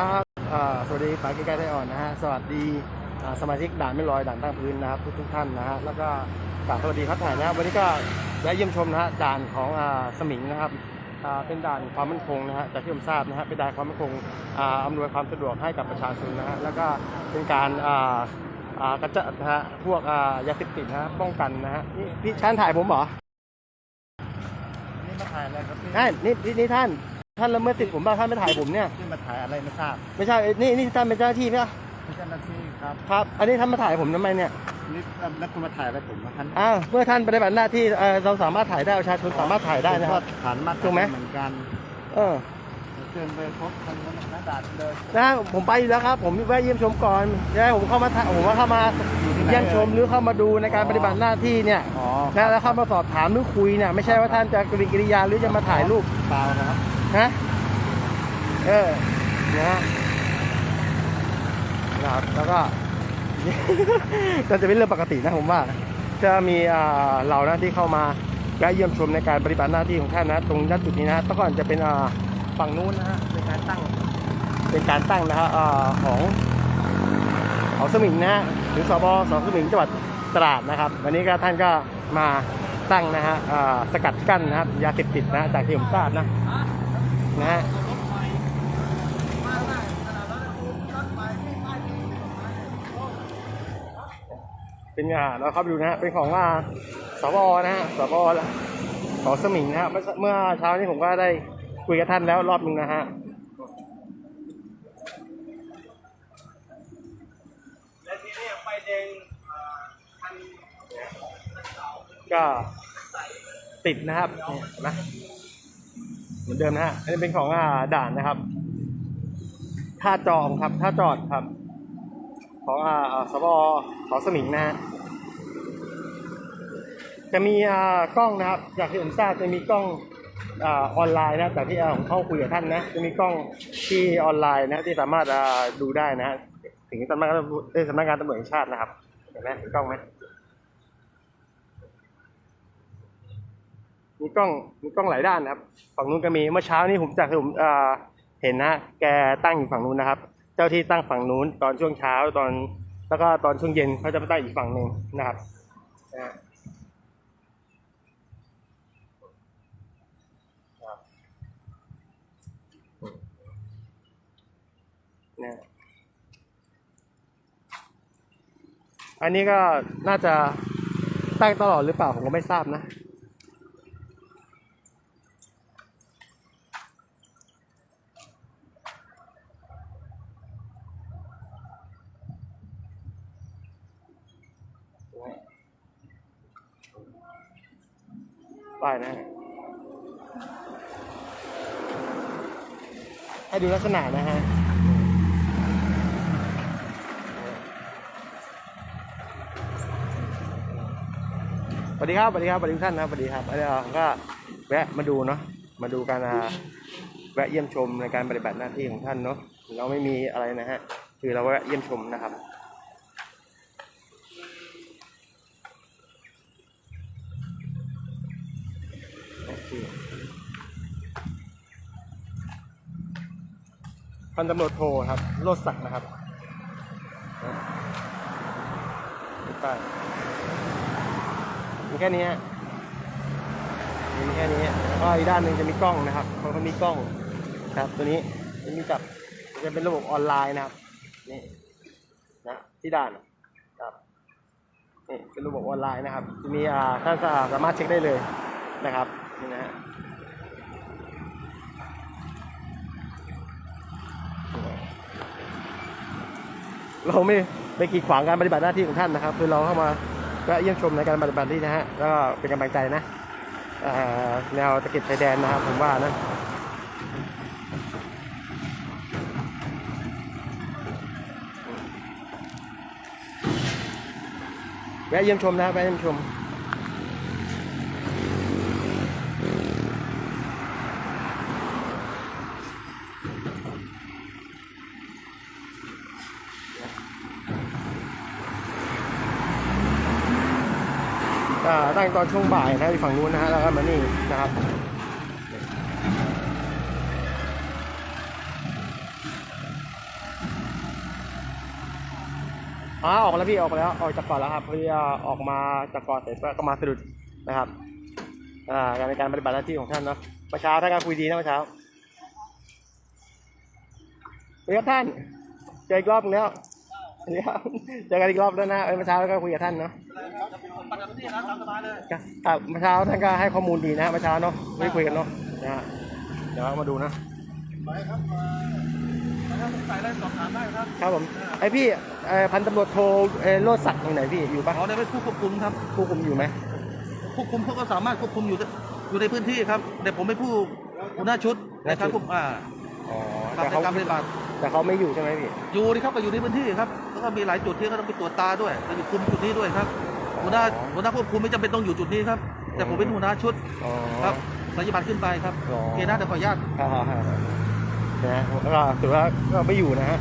ครับอ่าสวัสดีปากิกาไดอ่อนนะฮะ สวัสดีอ่าสมาชิกด่านไม่ลอยด่านตั้งพื้นนะครับทุกทุกๆท่านนะฮะ แล้วก็กราบสวัสดีครับถ่ายนะครับวันนี้ก็แวะเยี่ยมชมนะฮะด่านของอ่าสมิงนะครับอ่าเป็นด่านความมั่นคงนะฮะจากที่ผมทราบนะฮะเป็นด่านความมั่นคงอ่าอำนวยความสะดวกให้กับประชาชนนะฮะ แล้วก็เป็นการอ่าอ่ากระจัดนะฮะพวกอ่ายาเสพติดนะฮะป้องกันนะฮะนี่พี่ชานถ่ายผมเหรอนี่มาถ่ายอะไรครับพี่ใช่นี่นี่นี่ท่าน ท่านละเมิดสิทธิ์ผมบ้างท่านไม่ถ่ายผมเนี่ย ที่มาถ่ายอะไรไม่ทราบไม่ใช่นี่นี่ท่านเป็นเจ้าหน้าที่ไหมล่ะเป็นเจ้าหน้าที่ครับครับ อันนี้ท่านมาถ่ายผมทำไมเนี่ย นี่แล้วคุณมาถ่ายอะไรผมนะครับอ้าว เมื่อท่านปฏิบัติหน้าที่เอ่อเราสามารถถ่ายได้ประชาชนสามารถถ่ายได้นะครับฐานมาถูกไหม เหมือนกันเออ เชิญไปพบทางหน้าด่านเลยนะผมไปอยู่แล้วครับ ผมแวะเยี่ยมชมก่อนจะให้ผมเข้ามาถ่ายผมว่าเข้ามาเยี่ยมชมหรือเข้ามาดูในการปฏิบัติหน้าที่เนี่ยอ๋อนะแล้วเข้ามาสอบถามหรือคุยเนี่ยไม่ใช่ว่าท่านจะกริกิริยาหรือจะมาถ่ายรูป เปล่าครับ ฮะเออนะฮะนะครับแล้วก็น่าจะเป็นเรื่องปกตินะผมว่า จะมีอ่าเรานะที่เข้ามาและเยี่ยมชมในการปฏิบัติหน้าที่ของท่านนะ ตรงด้านจุดนี้นะตะก่อนจะเป็นฝั่งนู้นนะฮะเป็นการตั้ง เป็นการตั้งนะฮะของเขาสมิงนะฮะหรือสบสสมิงจังหวัดตราดนะครับ วันนี้ก็ท่านก็มาตั้งนะฮะสกัดกั้นนะครับยาเสพติดนะจากที่ผมทราบนะ นะฮะเป็นอ่าเราเข้าไปดูนะฮะเป็นของว่าสบอนะฮะสบอของสมิงนะฮะเมื่อเช้านี้ผมก็ได้คุยกับท่านแล้วรอบหนึงนะฮะและทีนี้ไฟแดงก็ติดนะครับนี่ยเห็นไห มเหมือนเดิมนะฮะอันนี้เป็นของอ่าด่านนะครับท่าจองครับท่าจอดครับ ของอ่าอ่าสบขอสมิงนะฮะจะมีอ่ากล้องนะครับจากที่ผมทราบจะมีกล้องอ่าออนไลน์นะจากที่อ่าผมเข้าคุยกับท่านนะจะมีกล้องที่ออนไลน์นะที่สามารถอ่าดูได้นะฮะถึงสำนักงานตำรวจเอ้ยสำนักงานตำรวจแห่งชาตินะครับเห็นไหมเห็นกล้องไหม มีกล้องมีกล้องหลายด้านนะครับ ฝั่งนู้นก็มีเมื่อเช้านี้ผมจากที่ผมเห็นนะแกตั้งอยู่ฝั่งนู้นนะครับ เจ้าที่ตั้งฝั่งนู้นตอนช่วงเช้าตอนแล้วก็ตอนช่วงเย็นเขาจะมาตั้งอีกฝั่งหนึ่งนะครับนะอันนี้ก็น่าจะตั้งตลอดหรือเปล่าผมก็ไม่ทราบนะ ป้ายนะฮะให้ดูลักษณะนะฮะสวัสดีครับสวัสดีครับสวัสดีทุกท่านนะครับสวัสดีครับอันนี้เราก็แวะมาดูเนาะมาดูการแวะเยี่ยมชมในการปฏิบัติหน้าที่ของท่านเนาะเราไม่มีอะไรนะฮะคือเราแวะเยี่ยมชมนะครับ โอเค พันตำรวจโทครับโรสศักดิ์นะครับไปมีแค่นี้มีแค่นี้แล้วก็อีกด้านหนึ่งจะมีกล้องนะครับเขาก็มีกล้องครับ ตัวนี้จะมีจับจะเป็นระบบออนไลน์นะครับนี่นะที่ด้านครับนี่เป็นระบบออนไลน์นะครับ จะมีอ่าท่านสามารถเช็คได้เลยนะครับนี่นะฮะ เราไม่ไปกีดขวางการปฏิบัติหน้าที่ของท่านนะครับ คือเราเข้ามาก็เยี่ยมชมในการปฏิบัติหน้าที่นะฮะแล้วก็เป็นกำลังใจนะแนวตะเก็บชายแดนนะครับผมว่านะแวะเยี่ยมชมนะครับแวะเยี่ยมชม ตั้งตอนช่วงบ่ายนะอยู่ฝั่งนู้นนะฮะแล้วก็มานี่นะครับอ่าออกแล้วพี่ออกแล้วออกจากก่อนแล้วครับพอดีออกมาจากก่อนเสร็จก็มาสะดุดนะครับอ่าการในการปฏิบัติหน้าที่ของท่านเนาะเมื่อเช้าท่านการคุยดีนะเมื่อเช้าเฮ้ยท่านเจอกรอบแล้ว สวัสดีครับเจอกันอีกรอบแล้วนะเอ้ยมื่อเช้าก็คุยกับท่านเนาะครับเมื่อเช้าท่านก็ให้ข้อมูลดีนะเมื่อเช้าเนาะไม่คุยกันเนาะเดี๋ยวมาดูนะไปครับมาไปครับใส่ได้สอบถามได้ครับ ครับผมไอพี่เอ่อพันตำรวจโทเอ่อโรดศักดิ์ตรงไหนพี่อยู่ปะเขาได้เป็นผู้ควบคุมครับผู้คุมอยู่ไหมควบคุมเขาก็สามารถควบคุมอยู่อยู่ในพื้นที่ครับแต่ผมเป็นผู้หัวหน้าชุดในการควบอ่าอ๋อครับแต่ในเขาการปฏิบัติ แต่เขาไม่อยู่ใช่ไหมพี่อยู่นี่ครับก็อยู่ในพื้นที่ครับแล้วก็มีหลายจุดที่เขาต้องไปตรวจตาด้วยแล้วอยู่คุมจุดนี้ด้วยครับหัวหน้าหัวหน้าควบคุมไม่จำเป็นต้องอยู่จุดนี้ครับ แต่ผมเป็นหัวหน้าชุดอ๋อ ครับสัญญาบัตรขึ้นไปครับอ๋อ โอเคนะเดี๋ยวขออนุญาตครับครับครับนะแล้วก็ถือว่าก็ไม่อยู่นะฮะ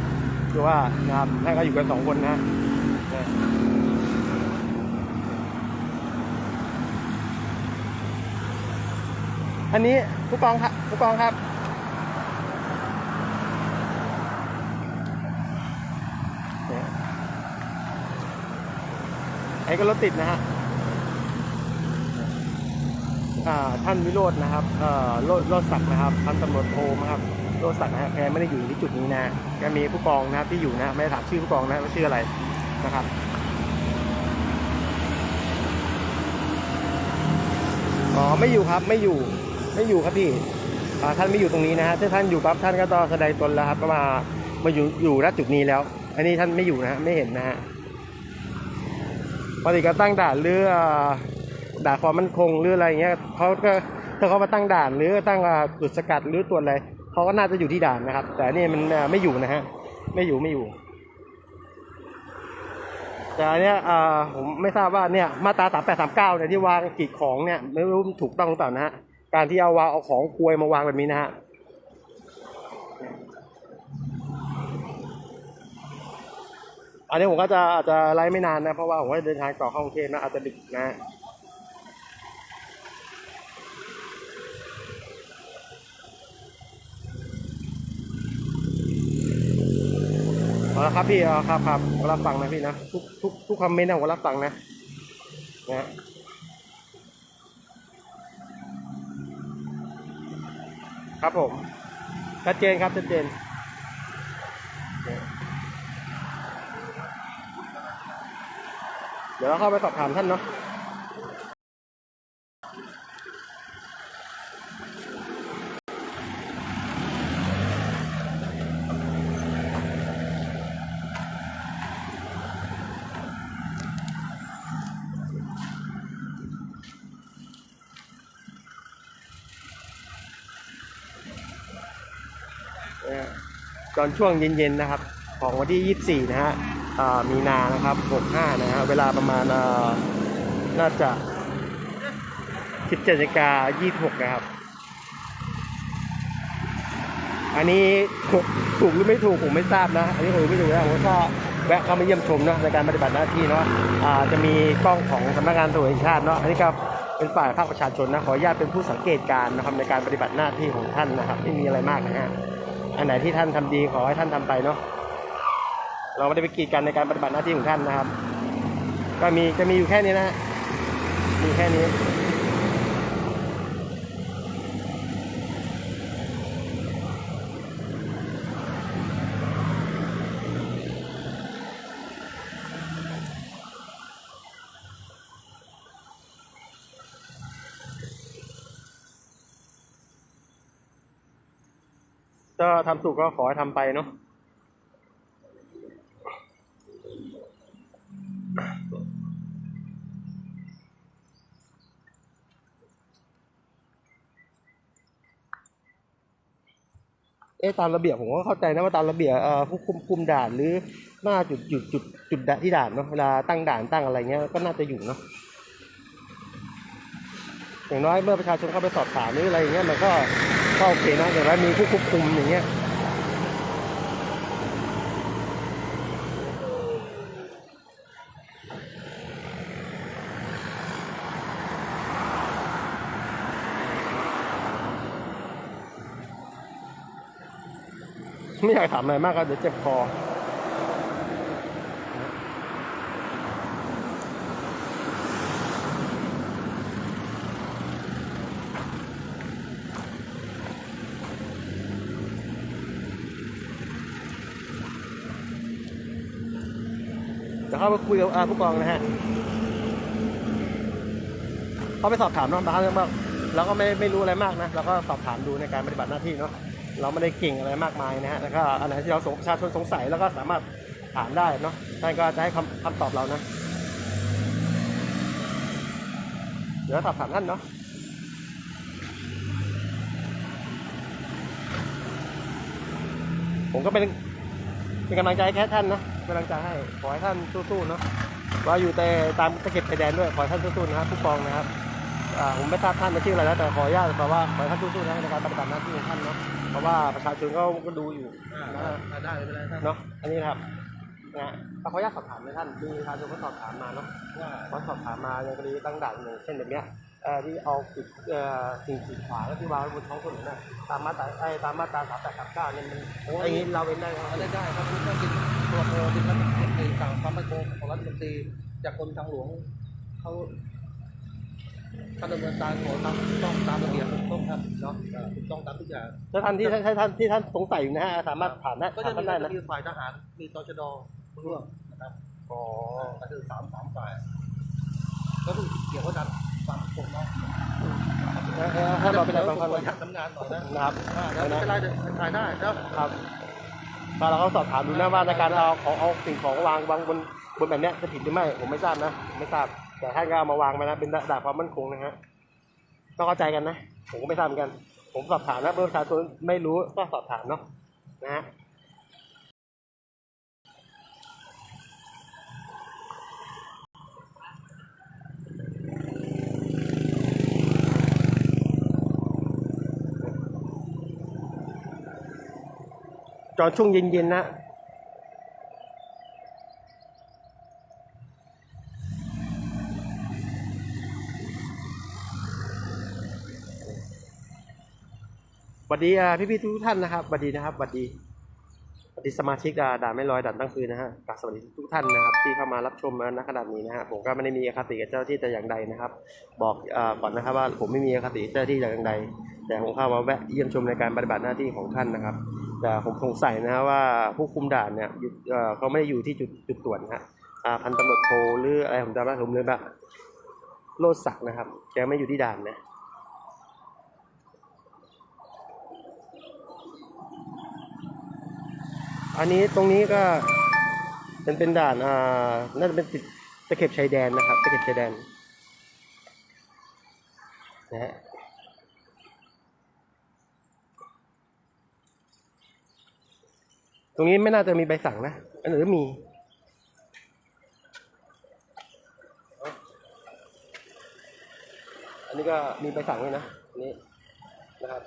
คือว่านะครับท่านก็อยู่กันสองคนนะนะอันนี้ผู้กองครับผู้กองครับ เนี่ยไอ้ก็รถติดนะฮะท่านวิโรจน์นะครับโรโรศักดิ์นะครับท่านตำรวจโทนะครับโรศักดิ์นะฮะแกไม่ได้อยู่ที่จุดนี้นะแกมีผู้กองนะครับที่อยู่นะไม่ได้ถามชื่อผู้กองนะว่าชื่ออะไรนะครับอ๋อไม่อยู่ครับไม่อยู่ไม่อยู่ครับพี่ท่านไม่อยู่ตรงนี้นะฮะถ้าท่านอยู่ปั๊บท่านก็ต้องแสดงตนแล้วครับก็มามาอยู่อยู่ณจุดนี้แล้ว อันนี้ท่านไม่อยู่นะฮะไม่เห็นนะฮะ ปกติก็ตั้งด่านหรือด่านความมั่นคงหรืออะไรเงี้ยเขาก็ถ้าเขามาตั้งด่านหรือตั้งจุดสกัดหรือตรวจอะไรเขาก็น่าจะอยู่ที่ด่านนะครับ แต่นี่มันไม่อยู่นะฮะไม่อยู่ไม่อยู่ แต่อันเนี้ยอ่าผมไม่ทราบว่าเนี่ยมาตราสามแปดสามเก้าเนี่ยที่วางกีดของเนี่ยไม่รู้ถูกต้องหรือเปล่านะฮะการที่เอาวางเอาของกลวยมาวางแบบนี้นะฮะ อันนี้ผมก็จะอาจจะไลฟ์ไม่นานนะ เพราะว่าผมก็เดินทางต่อเข้ากรุงเทพนะอาจจะดึกนะฮะเอาละครับพี่เอาครับครับรับฟังนะพี่นะทุกทุกทุกคอมเมนต์นะผมรับฟังนะนะ ครับผมชัดเจนครับชัดเจน เดี๋ยวเราเข้าไปสอบถามท่านเนาะเอ่อตอนช่วงเย็นๆนะครับ ของวันที่ 24 นะฮะ มีนานะครับ 65 นะฮะเวลาประมาณน่าจะ 17นาฬิกา26 นะครับ อันนี้ถูกหรือไม่ถูกผมไม่ทราบนะ อันนี้ผมไม่รู้นะผมก็แวะเข้ามาเยี่ยมชมเนาะในการปฏิบัติหน้าที่เนาะจะมีกล้องของสำนักงานตำรวจแห่งชาติเนาะอันนี้ก็เป็นฝ่ายภาคประชาชนนะขออนุญาตเป็นผู้สังเกตการณ์นะครับในการปฏิบัติหน้าที่ของท่านนะครับไม่มีอะไรมากนะฮะอันไหนที่ท่านทำดีขอให้ท่านทำไปเนาะ เราไม่ได้ไปกีดกันในการปฏิบัติหน้าที่ของท่านนะครับ ก็มีจะมีอยู่แค่นี้นะฮะมีแค่นี้ก็ทำถูกก็ขอให้ทำไปเนาะ เอ๊ะตามระเบียบผมก็เข้าใจนะว่าตามระเบียบเอ่อผู้คุมคุมด่านหรือหน้าจุดจุดจุดจุดที่ด่านเนาะเวลาตั้งด่านตั้งอะไรเงี้ยก็น่าจะอยู่เนาะอย่างน้อยเมื่อประชาชนเข้าไปสอบถามหรืออะไรเงี้ยมันก็ก็โอเคนะอย่างน้อยมีผู้ควบคุมอย่างเงี้ย อยากถามอะไรมากก็เดี๋ยวเจ็บคอจะเข้าไปคุยกับผู้กองนะฮะ เข้าไปสอบถามน้องบ้านเรื่องบ้างเราก็ไม่ไม่รู้อะไรมากนะ เราก็สอบถามดูในการปฏิบัติหน้าที่เนาะ เราไม่ได้เก่งอะไรมากมายนะฮะแล้วก็อันไหนที่เราประชาชนสงสัยแล้วก็สามารถถามได้เนาะท่านก็จะให้คำคำตอบเรานะ เดี๋ยวสอบถามท่านเนาะผมก็เป็นเป็นกำลังใจแค่ท่านนะกำลังใจให้ขอให้ท่านสู้ๆเนาะว่าอยู่แต่ตามตะเข็บชายแดนด้วยขอให้ท่านสู้ๆนะครับผู้กองนะครับผมไม่ทราบท่านมาชื่ออะไรแล้วแต่ขออนุญาตขอว่าขอให้ท่านสู้ๆนะในการปฏิบัติหน้าที่ของท่านเนาะ เพราะว่าประชาชนก็ก็ดูอยู่อ่านะฮะได้ไม่เป็นไรท่านเนาะอันนี้นะครับนะฮะขออนุญาตสอบถามเลยท่านมีประชาชนก็สอบถามมาเนาะว่าเขาสอบถามมาในกรณีตั้งด่านอย่างเช่นแบบเนี้ยเอ่อที่เอาปิดเอ่อสิ่งกีดขวางแล้วที่วางไว้บนท้องถนนน่ะตามมาตราไอ้ตามมาตราสามแปดสามเก้าเนี่ยมันไอ้นี้เราเว้นได้ไหมครับได้ได้ครับคุณต้องกินตัวโทรกินรัฐมนตรีสั่งความมั่นคงของรัฐมนตรีจากกรมทางหลวงเขา เขาดำเนินการขอตามถูกต้องตามระเบียบถูกต้องครับเนาะอ่าถูกต้องตามทุกอย่างถ้าท่านที่ถ้าท่านที่ท่านสงสัยอยู่นะฮะสามารถถามได้ก็ถาจะมมีท่านได้นะมีฝ่ายทหารมีตชดร่วมนะครับอ๋อก็คือสามสามฝ่ายก็คือเกี่ยวกับการความปกครองเนาะเอ่อถ้าเราเป็นอะไรบางคคนนอยากทำงานหน่อยนะนะครับอ่าแล้วไม่เป็นไรเดี๋ยวถ่ายได้แล้ว ครับมาเราก็สอบถามดูนะว่าในการเอาของเอาสิ่งของวางวางบนบนแบบเนี้ยจะผิดหรือไม่ผมไม่ทราบนะผมไม่ทราบ แต่ท่านก็เอามาวางไปนะเป็นด่าความมั่นคงนะฮะต้องเข้าใจกันนะ ผมก็ไม่ทราบเหมือนกัน ผมสอบถามนะเมื่อประชาชนไม่รู้ก็สอบถามเนาะนะฮะตอนช่วงเย็นๆนะ สวัสดีอ่พี่ๆทุกท่านนะครับสวัสดีนะครับสวัสดีสวัสดีสมาชิกด่านไม่ลอยด่านตั้งคืนนะฮะกราบสวัสดีทุกท่านนะครับ ที่เข้ามารับชมณขนาดนี้นะฮะผมก็ไม่ได้มีอคติกับเจ้าที่แต่อย่างใดนะครับ บอกก่อนนะครับว่าผมไม่มีอคติเจ้าที่แต่อย่างใด แต่ผมเข้ามาแวะเยี่ยมชมในการปฏิบัติหน้าที่ของท่านนะครับ แต่ผมสงสัยนะฮะว่าผู้คุมด่านเนี่ยเขาไม่ได้อยู่ที่จุดจุดตรวจนะฮะพันตำรวจโทหรืออะไรผมจำไม่ได้ผมเลยแบบโลดศักนะครับแกไม่อยู่ที่ด่านนะ อันนี้ตรงนี้ก็เป็นเป็นด่านอ่าน่าจะเป็นติดตะเข็บชายแดนนะครับตะเข็บชายแดนนะฮะตรงนี้ไม่น่าจะมีใบสั่งนะอันหรือมีอันนี้ก็มีใบสั่งด้วยนะนนี้นะครับ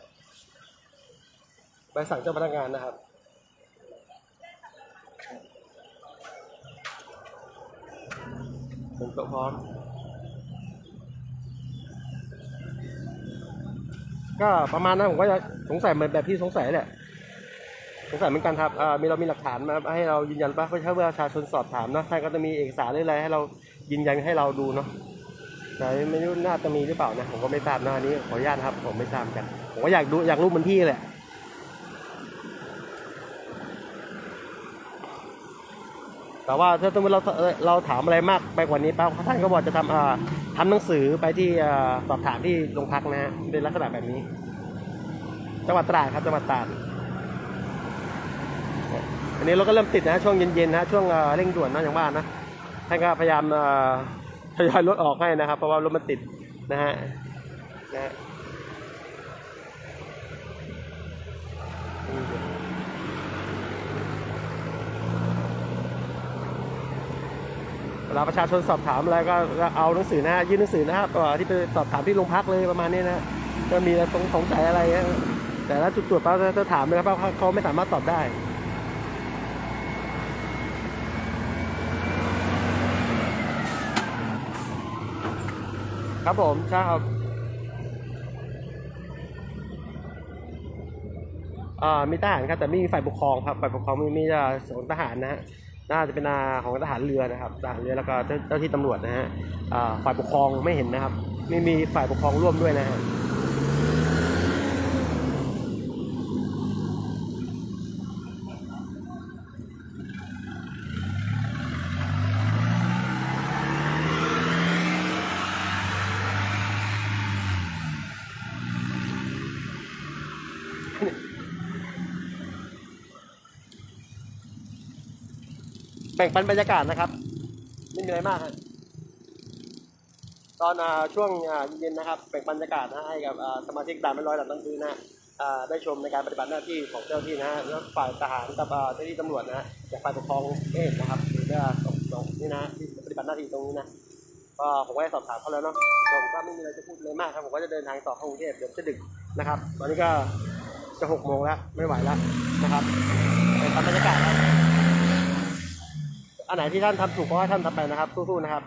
ใบสั่งเจ้าพนักงานนะครับ ผมโต๊ะพร้อม ก็ประมาณนั้นผมก็จะสงสัยเหมือนแบบที่สงสัยแหละสงสัยเหมือนกันครับมีเรามีหลักฐานมาให้เรายืนยันป่ะเพราะถ้าประชาชนสอบถามเนะท่านก็จะมีเอกสารหรืออะไรให้เรายืนยันให้เราดูเนาะแต่ไม่รู้น่าจะมีหรือเปล่านะผมก็ไม่ทราบนะอันนี้ขออนุญาตครับ ผมไม่ทราบกัน ผมก็อยากดูอยากรู้เหมือนพี่แหละ แต่ว่าถ้าสมมติเราเราถามอะไรมากไปกว่านี้ป้าท่านก็บอกจะทำอ่าทำหนังสือไปที่อสอบถามที่โรงพักนะฮะเป็นลักษณะแบบนี้จังหวัดตราดครับจังหวัดตราดอันนี้เราก็เริ่มติดนะช่วงเย็นๆนะช่วงเร่งด่วนนะอย่างว่านะท่านก็พยายามอ่าทยอยรถออกให้นะครับ เพราะว่ารถมันติดนะฮะนะฮะ เวลาประชาชนสอบถามอะไรก็เอาหนังสือนะฮะยื่นหนังสือนะครับก่อที่ไปสอบถามที่โรงพักเลยประมาณนี้นะก็มีอะไรสงสัยอะไรแต่ละจุดตรวจป้าจะถามเลยครับว่าเขาไม่สามารถตอบได้ครับผมใช่ครับอ่ามีทหารครับแต่ไม่มีฝ่ายปกครองครับฝ่ายปกครองมีมีแต่งทหารนะฮะ น่าจะเป็นอาของทหารเรือนะครับทหารเรือแล้วก็เจ้าเจ้าที่ตำรวจนะฮะฝ่ายปกครองไม่เห็นนะครับ ไม่มีฝ่ายปกครองร่วมด้วยนะฮะ บ่งปันบรรยากาศนะครับ ไม่มีอะไรมากฮะตอนอช่วงเย็นนะครับแบ่งปันบรรยากาศนะให้กับสมาชิกด่านไม่ร้อยหลังตั้งคืนนะได้ชมในการปฏิบัติหน้าที่ของเจ้าหน้าที่นะฮะแล้วฝ่ายทหารกับเจ้าหน้าที่ตำรวจนะฮะจากฝ่ายปกครองเองนะครับหรือว่าสองสองนี่นะที่ปฏิบัติหน้าที่ตรงนี้นะก็ผมก็ได้สอบถามเขาแล้วเนาะผมก็ไม่มีอะไรจะพูดเลยมากครับผมก็จะเดินทางต่อเข้ากรุงเทพเดี๋ยวจะดึกนะครับตอนนี้ก็จะหกโมงแล้วไม่ไหวแล้วนะครับเป็นบรรยากาศครับ อันไหนที่ท่านทำถูกก็ให้ท่านทำไปนะครับสู้ๆนะครับ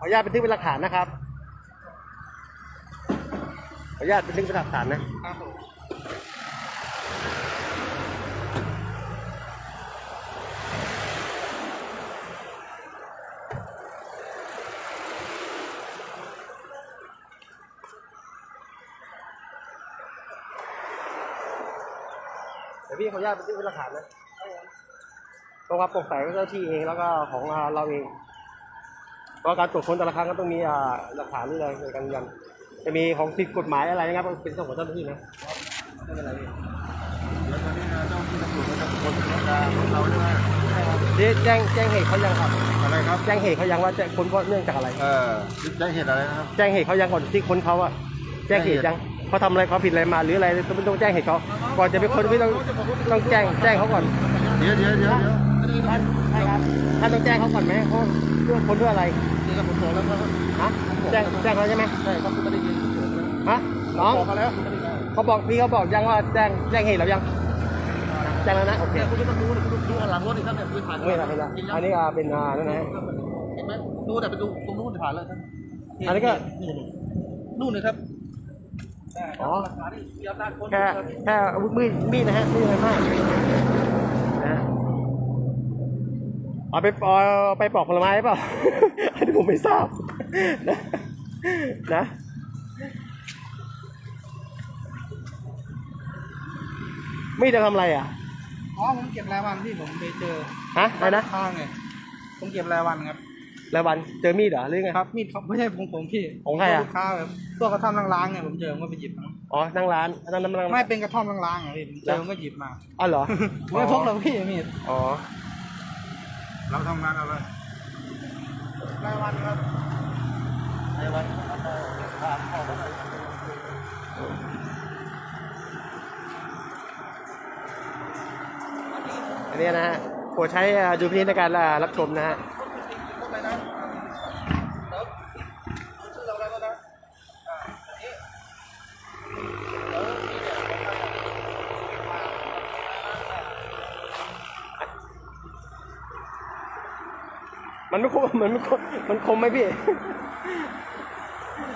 ขออนุญาตบันทึกเป็นหลักฐานนะครับ ขออนุญาตบันทึกเป็นหลักฐานนะครับผมเดี๋ยวพี่ขออนุญาตบันทึกเป็นหลักฐานนะตรงความโปร่งใสของเจ้าที่เองแล้วก็ของเราเอง เพราะการตรวจค้นแต่ละครั้งก็ต้องมีอ่าหลักฐานนี่เลยในการยืนยันจะมีของผิดกฎหมายอะไรนะครับเป็นส่วนของเจ้าหน้าที่นะไม่เป็นไรพี่เดี๋ยวตอนนี้นะเจ้าที่ตำรวจก็จะคนเราเราใช่ไหมนี่แจ้งแจ้งเหตุเขายังครับ อะไรครับแจ้งเหตุเขายังว่าจะค้นเพราะเนื่องจากอะไร เออแจ้งเหตุอะไรนะครับ แจ้งเหตุเขายังก่อนที่ค้นเขาอะแจ้งเหตุยังเขาทำอะไรเขาผิดอะไรมาหรืออะไรต้องต้องแจ้งเหตุเขาก่อนจะไปค้นพี่ต้องต้องแจ้งแจ้งเขาก่อน เดี๋ยวเดี๋ยวเดี๋ยวเดี๋ยวท่านใช่ครับท่านต้องแจ้งเขาก่อนไหม เขาเรื่องคนด้วยอะไรนี่ก็ผมบอกแล้วครับฮะแจ้งแจ้งเขาใช่ไหมใช่ครับคุณไม่ได้ยินผมนะฮะน้องบอกมาแล้วคุณไม่ได้ยินเขาบอกพี่เขาบอกยังว่าแจ้งแจ้งเหตุแล้วยังแจ้งแล้วนะโอเคเนี่ยคุณจะต้องดูเลยคุณดูหลังรถอีกครับเนี่ยคุณผ่านไม่ละไม่ละอันนี้อ่าเป็นอ่านั่นนะฮะเห็นไหมดูแต่ไปดูตรงนู้นผ่านเลยครับอันนี้ก็นู่นนู่นเลยครับอ๋อหลักฐานที่มีอำนาจค้นแค่แค่อาวุธมีดมีดนะฮะไม่มีอะไรมากนะฮะ เอาไปเอาไปปอกผลไม้เปล่าอันนี้ผมไม่ทราบนะนะมีดจะทำอะไรอะ อ๋อผมเก็บรายวันที่ผมไปเจอฮะอะไรนะข้างไงผมเก็บรายวันครับแล้ววันเจอมีดเหรอหรือไงครับมีดเขาไม่ใช่ของผมพี่ของใครอะลูกค้าแบบตัวกระท่อมล้างๆไงผมเจอผมก็ไปหยิบมาอ๋อนั่งร้านนั่งนั่งนั่งไม่เป็นกระท่อมล้างๆไงพี่ผมเจอผมก็หยิบมาอ๋อเหรอผมไม่พกหรอกพี่มีดอ๋อ เราทำงานอะไรรายวันครับในวันครับขอันนี้นะฮะโปรดใช้อ่าดูพินิจในการรับชมนะฮะ พกไปนะแล้วชื่อเราอะไรก็นะอ่าอันนี้แล้วมีเนี่ยของใครอะ มามันไม่คมมันไม่คมมันคมไหมพี่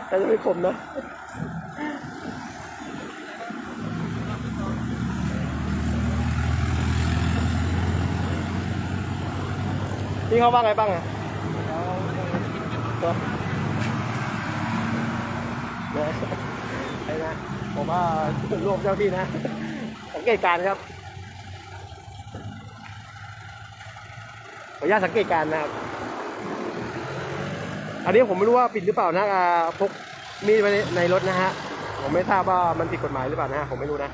แต่จะไม่คมนะพี่เขาว่าไงบ้างอะตัวนะไอ้นะผมว่ารวมเจ้าที่นะสังเกตการณ์ครับขออนุญาตสังเกตการณ์นะครับ อันนี้ผมไม่รู้ว่าผิดหรือเปล่านะอาพกมีดไว้ในรถนะฮะ ผมไม่ทราบว่ามันผิดกฎหมายหรือเปล่านะผมไม่รู้นะ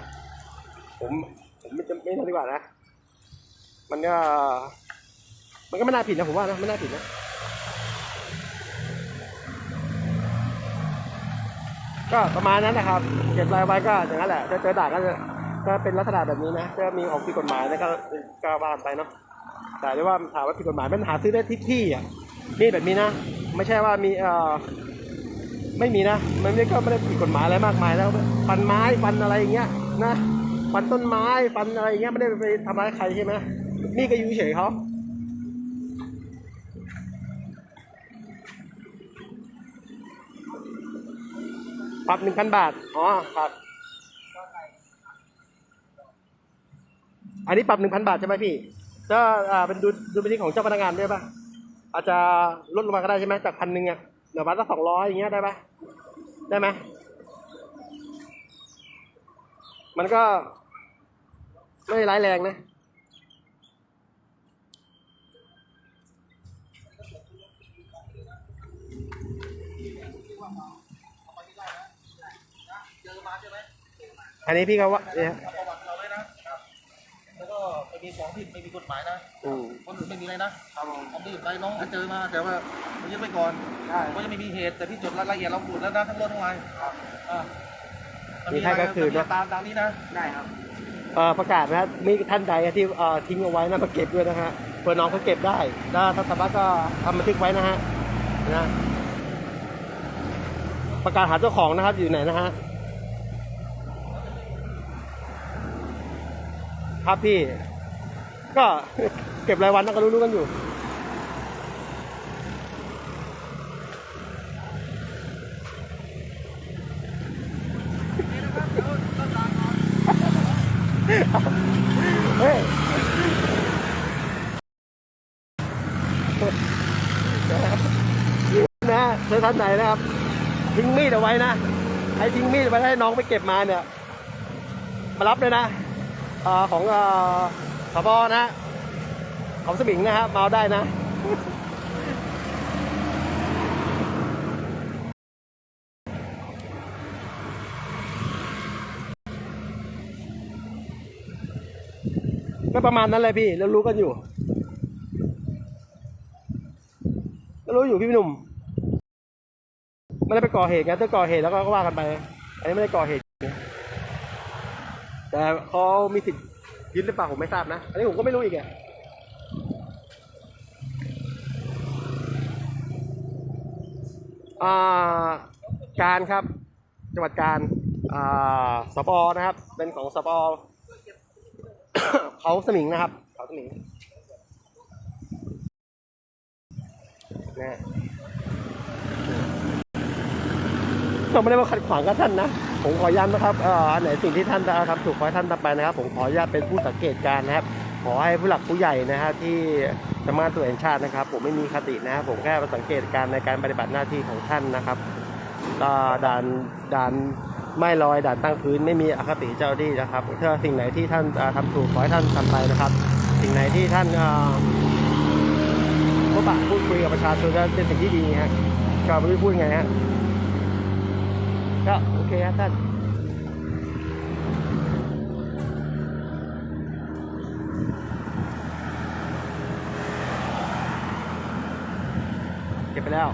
ผมผมไม่จำไม่ทำดีกว่านะ มันก็ มันก็ไม่น่าผิดนะผมว่านะไม่น่าผิดนะก็ประมาณนั้นนะครับ เก็บรายไว้ก็อย่างนั้นแหละจะเจอด่านก็จะก็เป็นลักษณะแบบนี้นะก็มีของผิดกฎหมายนะก็ก็ว่ากันไปเนาะแต่เรียกว่าถามว่าผิดกฎหมายมันหาซื้อได้ที่ที่อะนี่แบบนี้นะ ไม่ใช่ว่ามีเอ่อไม่มีนะ มันไม่ก็ไม่ได้ผิดกฎหมายอะไรมากมายแล้วฟันไม้ฟันอะไรอย่างเงี้ยนะฟันต้นไม้ฟันอะไรอย่างเงี้ยไม่ได้ไปทำร้ายใครใช่ไหมนี่ก็อยู่เฉยเขาปรับหนึ่งพันบาท อ๋อ ครับ อันนี้ปรับหนึ่งพันบาทใช่ไหมพี่ถ้าอ่าเป็นดูดูเป็นที่ของเจ้าพนักงานด้วยป่ะ อาจจะลดลงมาก็ได้ใช่ไหมจากพันหนึ่งอะเหลือวันละสองร้อยอย่างเงี้ยได้ป่ะได้ไหมมันก็ไม่ร้ายแรงนะ อันนี้พี่เขาว่าเนี่ย ม่มีของผิดไม่มีกฎหมายนะอืมคนอื่นไม่มีอะไรนะครับเอามีดไปน้องเจอมา แต่ว่ามันยึดไปก่อนใช่ ก็ยังไม่มีเหตุแต่พี่จดรายละเอียดเราพูดแล้วนะทั้งรถทั้งไงอ่ามันมีให้ก็คืออะไรนะตามตามนี้นะ ได้ครับ เอ่อประกาศนะมีท่านใดที่เอ่อทิ้งเอาไว้นะมาเก็บด้วยนะฮะเพื่อน้องเขาเก็บได้ถ้าถ้าสามารถก็ทำบันทึกไว้นะฮะนะประกาศหาเจ้าของนะครับอยู่ไหนนะฮะครับพี่ ก็เก็บรายวันนะก็รู้ๆกันอยู่ เฮ้ยนะเธอท่านไหนนะครับ ทิ้งมีดเอาไว้นะให้ทิ้งมีดไว้ให้น้องไปเก็บมาเนี่ย มารับเลยนะอของอาสบนะของสมิงนะครับมาเอาได้นะก็ประมาณนั้นเลยพี่แล้วรู้กันอยู่ก็รู้อยู่พี่หนุ่มไม่ได้ไปก่อเหตุไงถ้าก่อเหตุแล้วก็ว่ากันไป อันนี้ไม่ได้ก่อเหตุ แต่เขามีสิทธิ์ ยึดหรือเปล่าผมไม่ทราบนะ อันนี้ผมก็ไม่รู้อีกอะการครับ จังหวัดการสปอนะครับ เป็นของสปอเขาสมิงนะครับเขาสมิงนะเราไม่ได้มาขัดขวางกับท่านนะ ผมขอย้ำนะครับอันไหนสิ่งที่ท่านทำถูกขอให้ท่านทำไปนะครับ ผมขออนุญาตเป็นผู้สังเกตการนะครับ ขอให้ผู้หลักผู้ใหญ่นะฮะที่สำนักงาตรวจแห่งชาตินะครับ ผมไม่มีคตินะครับผมแค่มาสังเกตการในการปฏิบัติหน้าที่ของท่านนะครับด่านด่านไม่ลอยด่านตั้งพื้นไม่มีอคติเจ้าที่นะครับถ้าสิ่งไหนที่ท่านอ่าทำถูกขอให้ท่านทำไปนะครับ สิ่งไหนที่ท่านพบปะพูดคุยกับประชาชนเป็นสิ่งที่ดีฮะก็ไม่รู้พูดไงฮะ ก็โอเคครับท่านเก็บไปแล้ว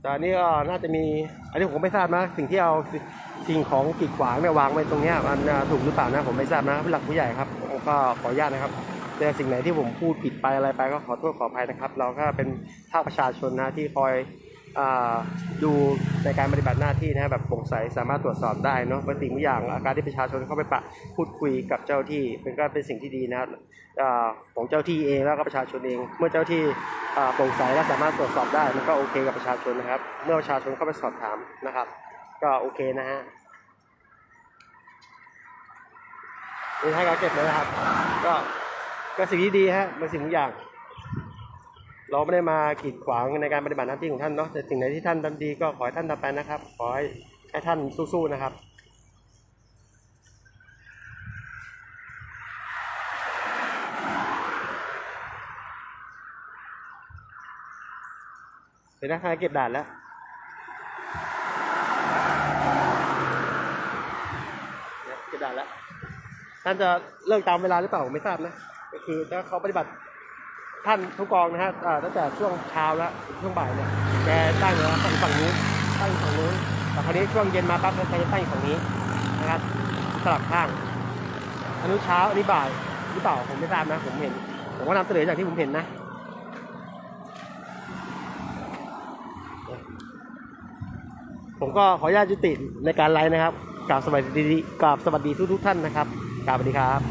แต่อันนี้ก็น่าจะมี อันนี้ผมไม่ทราบนะ สิ่งที่เอาสิ่งของกีดขวางเนี่ยวางไว้ตรงเนี้ยมันถูกหรือเปล่านะผมไม่ทราบนะผู้หลักผู้ใหญ่ครับ ก็ขออนุญาตนะครับแต่สิ่งไหนที่ผมพูดผิดไปอะไรไปก็ขอโทษขออภัยนะครับ เราก็เป็นภาคประชาชนนะที่คอยอดูในการปฏิบัติหน้าที่นะแบบโปร่งใสสามารถตรวจสอบได้เนาะบางสิ่งบางอย่างอาการที่ประชาชนเข้าไปปะพูดคุยกับเจ้าที่เป็นก็เป็นสิ่งที่ดีนะครับของเจ้าที่เองแล้วก็ประชาชนเอง เมื่อเจ้าที่โปร่งใสและสามารถตรวจสอบได้มันก็โอเคกับประชาชนนะครับ เมื่อประชาชนเข้าไปสอบถามนะครับ ก็โอเคนะฮะ นี่ให้เขาเก็บเลยนะครับ ก็ก็สิ่งที่ดีฮะเป็นสิ่งทุกอย่าง เราไม่ได้มากีดขวางในการปฏิบัติหน้าที่ของท่านเนาะแต่สิ่งไหนที่ท่านทำดีก็ขอให้ท่านทำไปนะครับ ขอให้ให้ท่านสู้ๆนะครับเดี๋ยวนะคะเก็บด่านแล้ว ท่านจะเลิกตามเวลาหรือเปล่าผมไม่ทราบนะก็คือถ้าเขาปฏิบัติท่านทุกกองนะฮะตั้งแต่ช่วงเช้าแล้วช่วงบ่ายเนี่ยแกตั้งแล้วตั้งฝั่งนู้นตั้งฝั่งนู้นแต่คราวนี้ช่วงเย็นมาปั๊บแกจะตั้งฝั่งนี้นะครับสลับข้างอันนี้เช้าอันนี้บ่ายหรือเปล่าผมไม่ทราบนะ ผมเห็น ผมก็นำเสนอจากที่ผมเห็นนะผมก็ขออนุญาตยุติในการไลฟ์นะครับกราบสวัสดีกราบสวัสดีทุกทุกท่านนะครับ ครับสวัสดีครับ